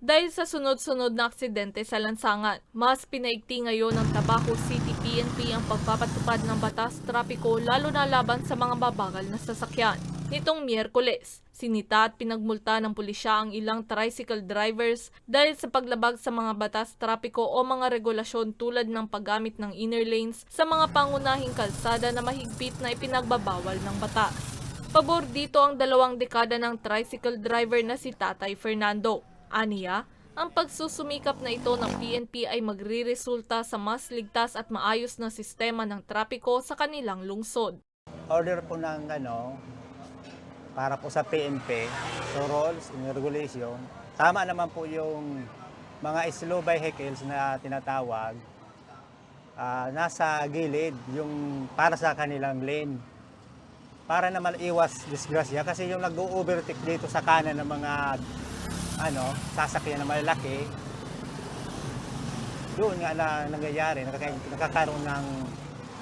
Dahil sa sunod-sunod na aksidente sa lansangan, mas pinaigti ngayon ng Tabaco City PNP ang pagpapatupad ng batas trapiko lalo na laban sa mga babagal na sasakyan. Nitong Miyerkules, sinita at pinagmulta ng pulisya ang ilang tricycle drivers dahil sa paglabag sa mga batas trapiko o mga regulasyon tulad ng paggamit ng inner lanes sa mga pangunahing kalsada na mahigpit na ipinagbabawal ng batas. Pabor dito ang dalawang dekada ng tricycle driver na si Tatay Fernando. Aniya, ang pagsusumikap na ito ng PNP ay magriresulta sa mas ligtas at maayos na sistema ng trapiko sa kanilang lungsod. order po ng ano, para po sa PNP, so rules and regulation. Tama naman po yung mga slow vehicles na tinatawag, ah, nasa gilid, yung para sa kanilang lane. Para naman iwas disgrasya kasi yung nag-overtake dito sa kanan ng mga ano, sasakyan na malalaki, doon nga na nangyayari, nakaka- nakakaroon ng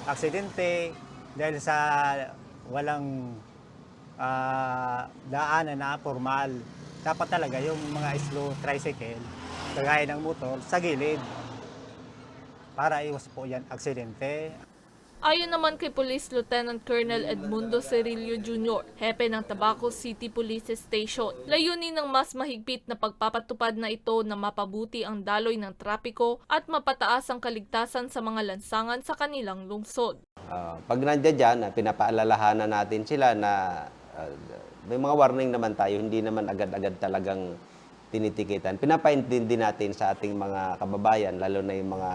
aksidente dahil sa walang ah, daanan na formal. Dapat talaga yung mga slow tricycle, kagaya ng motor, sa gilid. Para iwas po yan aksidente. Ayon naman kay Police Lieutenant Colonel Edmundo Cerillo Jr., hepe ng Tabaco City Police Station, layunin ng mas mahigpit na pagpapatupad na ito na mapabuti ang daloy ng trapiko at mapataas ang kaligtasan sa mga lansangan sa kanilang lungsod. Ah, pag nandiyan dyan, ah, pinapaalalahanan natin sila na ah, may mga warning naman tayo, hindi naman agad-agad talagang tinitikitan. Pinapaintindi natin sa ating mga kababayan, lalo na yung mga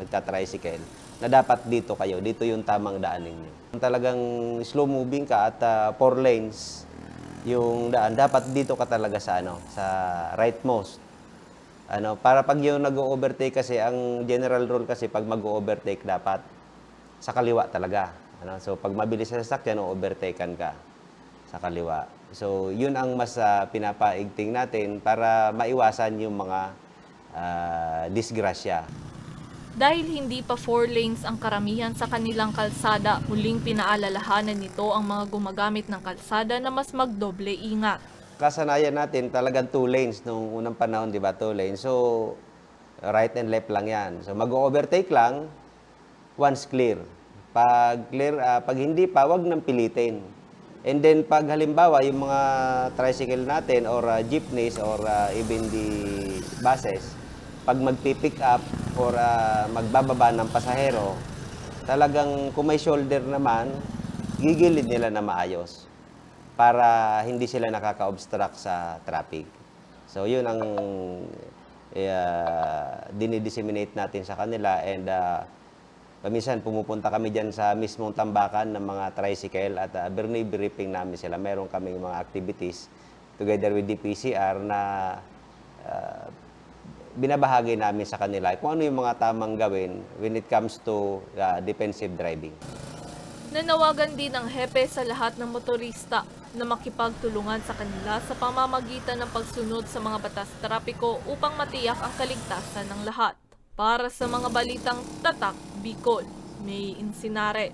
nagtatricycle, na dapat dito kayo, dito yung tamang daan ninyo. Talagang slow moving ka at ah, four lanes yung daan, dapat dito ka talaga sa ano, sa rightmost. Ano, para pag yung nag-overtake kasi, ang general rule kasi pag mag-overtake dapat sa kaliwa talaga. Ano? So, pag mabilis sa sasakyan, overtaken ka sa kaliwa. So, yun ang mas ah, pinapaigting natin para maiwasan yung mga ah, disgrasya. Dahil hindi pa four lanes ang karamihan sa kanilang kalsada, muling pinaalalahanan nito ang mga gumagamit ng kalsada na mas magdoble ingat. Kasanayan natin talagang two lanes nung unang panahon, di ba? Two lanes. So, right and left lang yan. So, mag-overtake lang, once clear. Pag clear, ah, pag hindi pa, wag nang pilitin. And then, pag halimbawa, yung mga tricycle natin or ah, jeepneys or ah, even the buses, pag magpipick up or ah, magbababa ng pasahero, talagang kung may shoulder naman, gigilid nila na maayos para hindi sila nakaka-obstruct sa traffic. So, yun ang uh, dinidisseminate natin sa kanila and uh, paminsan pumupunta kami dyan sa mismong tambakan ng mga tricycle at uh, briefing namin sila. Meron kaming mga activities together with the PCR na uh, binabahagi namin sa kanila kung ano yung mga tamang gawin when it comes to uh, defensive driving. Nanawagan din ang hepe sa lahat ng motorista na makipagtulungan sa kanila sa pamamagitan ng pagsunod sa mga batas trapiko upang matiyak ang kaligtasan ng lahat. Para sa mga balitang tatak Bicol, May Insinares.